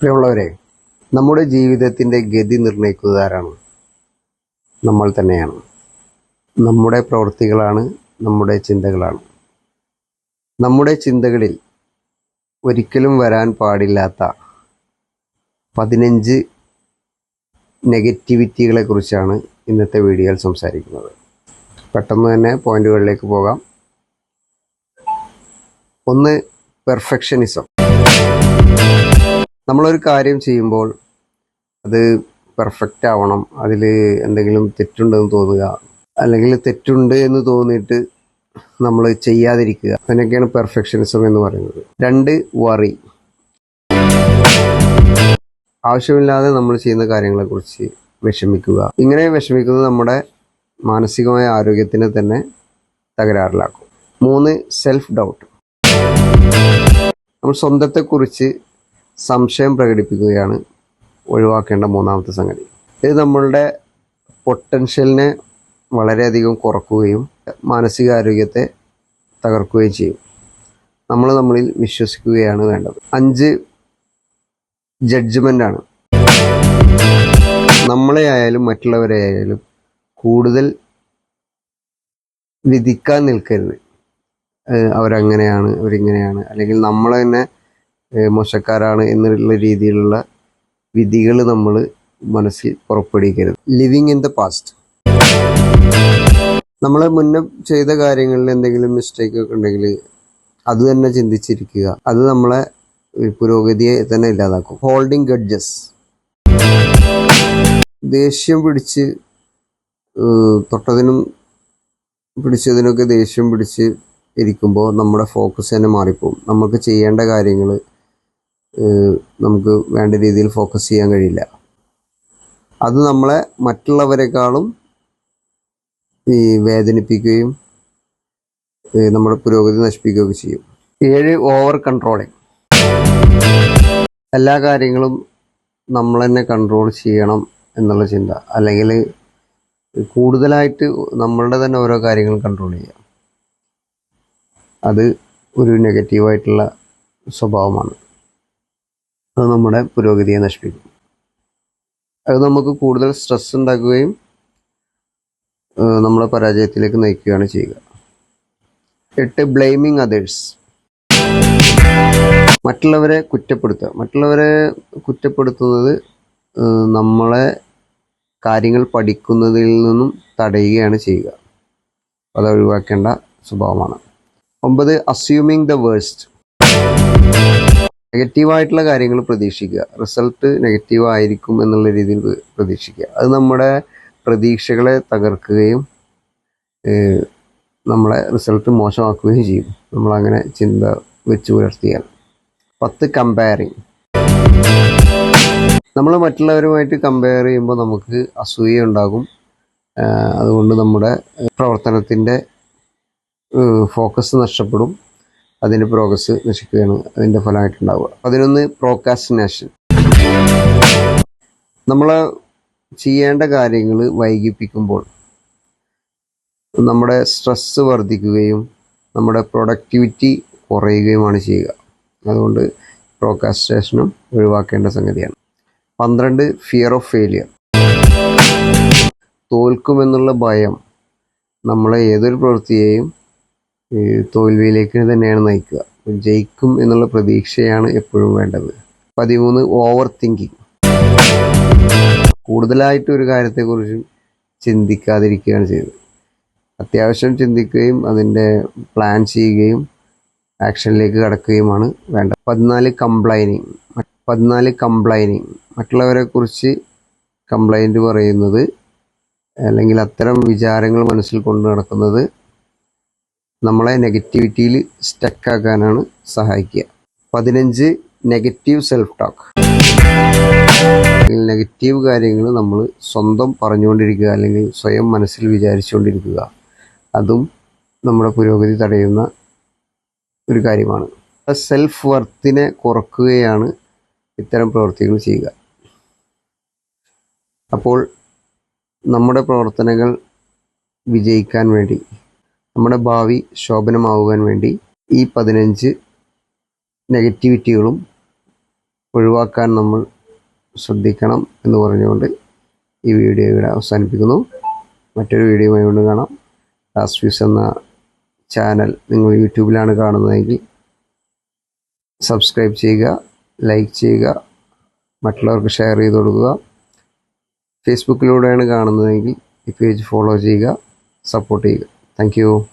പ്രിയമുള്ളവരെ നമ്മുടെ ജീവിതത്തിന്റെ ഗതി നിർണയിക്കുന്നതാരാണ്? നമ്മൾ തന്നെയാണ്. നമ്മുടെ പ്രവൃത്തികളാണ് നമ്മുടെ ചിന്തകളാണ്. നമ്മുടെ ചിന്തകളിൽ ഒരിക്കലും വരാൻ പാടില്ലാത്ത പതിനഞ്ച് നെഗറ്റിവിറ്റികളെ കുറിച്ചാണ് ഇന്നത്തെ വീഡിയോയിൽ സംസാരിക്കുന്നത്. പെട്ടെന്ന് തന്നെ പോയിന്റുകളിലേക്ക് പോകാം. ഒന്ന് പെർഫെക്ഷനിസം. നമ്മളൊരു കാര്യം ചെയ്യുമ്പോൾ അത് പെർഫെക്റ്റ് ആവണം. അതിൽ എന്തെങ്കിലും തെറ്റുണ്ടെന്ന് തോന്നുക അല്ലെങ്കിൽ തെറ്റുണ്ട് എന്ന് തോന്നിയിട്ട് നമ്മൾ ചെയ്യാതിരിക്കുക. അതിനൊക്കെയാണ് പെർഫെക്ഷനിസം എന്ന് പറയുന്നത്. രണ്ട് വറി ആവശ്യമില്ലാതെ നമ്മൾ ചെയ്യുന്ന കാര്യങ്ങളെക്കുറിച്ച് വിഷമിക്കുക. ഇങ്ങനെ വിഷമിക്കുന്നത് നമ്മുടെ മാനസികമായ ആരോഗ്യത്തിനെ തന്നെ തകരാറിലാക്കും. മൂന്ന് സെൽഫ് ഡൗട്ട് നമ്മൾ സ്വന്തത്തെക്കുറിച്ച് സംശയം പ്രകടിപ്പിക്കുകയാണ് ഒഴിവാക്കേണ്ട മൂന്നാമത്തെ സംഗതി. ഇത് നമ്മളുടെ പൊട്ടൻഷ്യലിനെ വളരെയധികം കുറക്കുകയും മാനസികാരോഗ്യത്തെ തകർക്കുകയും ചെയ്യും. നമ്മൾ നമ്മളിൽ വിശ്വസിക്കുകയാണ് വേണ്ടത്. അഞ്ച് ജഡ്ജ്മെന്റ് ആണ്. നമ്മളെ ആയാലും മറ്റുള്ളവരെ ആയാലും കൂടുതൽ വിധിക്കാൻ നിൽക്കരുത്. അവരങ്ങനെയാണ് അവരിങ്ങനെയാണ്. അല്ലെങ്കിൽ നമ്മളെ തന്നെ മോശക്കാരാണ് എന്നുള്ള രീതിയിലുള്ള വിധികൾ നമ്മൾ മനസ്സിൽ പുറപ്പെടുവിക്കരുത്. ലിവിങ് ഇൻ ദ പാസ്റ്റ് നമ്മൾ മുന്നേ ചെയ്ത കാര്യങ്ങളിൽ എന്തെങ്കിലും മിസ്റ്റേക്ക് ഒക്കെ ഉണ്ടെങ്കിൽ അത് തന്നെ ചിന്തിച്ചിരിക്കുക. അത് നമ്മളെ പുരോഗതിയെ തന്നെ ഇല്ലാതാക്കും. ഹോൾഡിംഗ് ഗഡ്ജസ് ദേഷ്യം പിടിച്ച് തൊട്ടതിനും പിടിച്ചതിനൊക്കെ ദേഷ്യം പിടിച്ച് ഇരിക്കുമ്പോൾ നമ്മുടെ ഫോക്കസ് തന്നെ മാറിപ്പോവും. നമുക്ക് ചെയ്യേണ്ട കാര്യങ്ങൾ നമുക്ക് വേണ്ട രീതിയിൽ ഫോക്കസ് ചെയ്യാൻ കഴിയില്ല. അത് നമ്മളെ മറ്റുള്ളവരെക്കാളും ഈ വേദനിപ്പിക്കുകയും നമ്മുടെ പുരോഗതി നശിപ്പിക്കുകയൊക്കെ ചെയ്യും. ഏഴ് ഓവർ കൺട്രോളിങ് എല്ലാ കാര്യങ്ങളും നമ്മൾ തന്നെ കൺട്രോൾ ചെയ്യണം എന്നുള്ള ചിന്ത. അല്ലെങ്കിൽ കൂടുതലായിട്ട് നമ്മളുടെ തന്നെ ഓരോ കാര്യങ്ങൾ കൺട്രോൾ ചെയ്യാം. അത് ഒരു നെഗറ്റീവായിട്ടുള്ള സ്വഭാവമാണ്. അത് നമ്മുടെ പുരോഗതിയെ നശിപ്പിക്കും. അത് നമുക്ക് കൂടുതൽ സ്ട്രെസ് ഉണ്ടാക്കുകയും നമ്മളെ പരാജയത്തിലേക്ക് നയിക്കുകയാണ് ചെയ്യുക. എട്ട് ബ്ലെയിമിങ് അതേഴ്സ് മറ്റുള്ളവരെ കുറ്റപ്പെടുത്തുക. മറ്റുള്ളവരെ കുറ്റപ്പെടുത്തുന്നത് നമ്മളെ കാര്യങ്ങൾ പഠിക്കുന്നതിൽ നിന്നും തടയുകയാണ് ചെയ്യുക. അത് ഒഴിവാക്കേണ്ട സ്വഭാവമാണ്. ഒമ്പത് അസ്യൂമിങ് ദ വേഴ്സ്റ്റ് നെഗറ്റീവായിട്ടുള്ള കാര്യങ്ങൾ പ്രതീക്ഷിക്കുക. റിസൾട്ട് നെഗറ്റീവ് ആയിരിക്കും എന്നുള്ള രീതിയിൽ പ്ര- പ്രതീക്ഷിക്കുക. അത് നമ്മുടെ പ്രതീക്ഷകളെ തകർക്കുകയും നമ്മളെ റിസൾട്ട് മോശമാക്കുകയും ചെയ്യും. നമ്മളങ്ങനെ ചിന്ത വെച്ച് പുലർത്തിയാൽ. പത്ത് കമ്പയറിങ്. നമ്മൾ മറ്റുള്ളവരുമായിട്ട് കമ്പയർ ചെയ്യുമ്പോൾ നമുക്ക് അസൂയ ഉണ്ടാകും. അതുകൊണ്ട് നമ്മുടെ പ്രവർത്തനത്തിന്റെ ഫോക്കസ് നഷ്ടപ്പെടും. അതിന്റെ പ്രോഗ്രസ് നശിക്കുകയാണ് അതിന്റെ ഫലമായിട്ടുണ്ടാവുക. പതിനൊന്ന് പ്രോക്കാസ്റ്റിനേഷൻ നമ്മൾ ചെയ്യേണ്ട കാര്യങ്ങൾ വൈകിപ്പിക്കുമ്പോൾ നമ്മുടെ സ്ട്രെസ്സ് വർദ്ധിക്കുകയും നമ്മുടെ പ്രൊഡക്ടിവിറ്റി കുറയുകയുമാണ് ചെയ്യുക. അതുകൊണ്ട് പ്രോക്കാസ്റ്റേഷനും ഒഴിവാക്കേണ്ട സംഗതിയാണ്. പന്ത്രണ്ട് ഫിയർ ഓഫ് ഫെയിലിയർ തോൽക്കുമെന്നുള്ള ഭയം നമ്മളെ ഏതൊരു പ്രവൃത്തിയെയും തോൽവിയിലേക്ക് തന്നെയാണ് നയിക്കുക. ജയിക്കും എന്നുള്ള പ്രതീക്ഷയാണ് എപ്പോഴും വേണ്ടത്. പതിമൂന്ന് ഓവർ തിങ്കിങ് കൂടുതലായിട്ട് ഒരു കാര്യത്തെക്കുറിച്ചും ചിന്തിക്കാതിരിക്കുകയാണ് ചെയ്തത്. അത്യാവശ്യം ചിന്തിക്കുകയും അതിന്റെ പ്ലാൻ ചെയ്യുകയും ആക്ഷനിലേക്ക് കടക്കുകയുമാണ് വേണ്ടത്. പതിനാല് കംപ്ലൈനിങ് പതിനാല് കംപ്ലൈനിങ് മറ്റുള്ളവരെ കുറിച്ച് കംപ്ലൈന്റ് പറയുന്നത് അല്ലെങ്കിൽ അത്തരം വിചാരങ്ങൾ മനസ്സിൽ കൊണ്ടു നടക്കുന്നത് നമ്മളെ നെഗറ്റിവിറ്റിയിൽ സ്റ്റക്കാക്കാനാണ് സഹായിക്കുക. പതിനഞ്ച് നെഗറ്റീവ് സെൽഫ് ടോക്ക് നെഗറ്റീവ് കാര്യങ്ങൾ നമ്മൾ സ്വന്തം പറഞ്ഞുകൊണ്ടിരിക്കുക അല്ലെങ്കിൽ സ്വയം മനസ്സിൽ വിചാരിച്ചുകൊണ്ടിരിക്കുക. അതും നമ്മുടെ പുരോഗതി തടയുന്ന ഒരു കാര്യമാണ്. സെൽഫ് വർത്തിനെ കുറക്കുകയാണ് ഇത്തരം പ്രവൃത്തികൾ ചെയ്യുക. അപ്പോൾ നമ്മുടെ പ്രവർത്തനങ്ങൾ വിജയിക്കാൻ വേണ്ടി നമ്മുടെ ഭാവി ശോഭനമാവുവാൻ വേണ്ടി ഈ പതിനഞ്ച് നെഗറ്റിവിറ്റികളും ഒഴിവാക്കാൻ നമ്മൾ ശ്രദ്ധിക്കണം എന്ന് പറഞ്ഞുകൊണ്ട് ഈ വീഡിയോ ഇവിടെ അവസാനിപ്പിക്കുന്നു. മറ്റൊരു വീഡിയോയുമായി കൊണ്ട് കാണാം. ലാസ്റ്റ് എന്ന ചാനൽ നിങ്ങൾ യൂട്യൂബിലാണ് കാണുന്നതെങ്കിൽ സബ്സ്ക്രൈബ് ചെയ്യുക ലൈക്ക് ചെയ്യുക മറ്റുള്ളവർക്ക് ഷെയർ ചെയ്ത് കൊടുക്കുക. ഫേസ്ബുക്കിലൂടെയാണ് കാണുന്നതെങ്കിൽ ഈ പേജ് ഫോളോ ചെയ്യുക സപ്പോർട്ട് ചെയ്യുക. Thank you.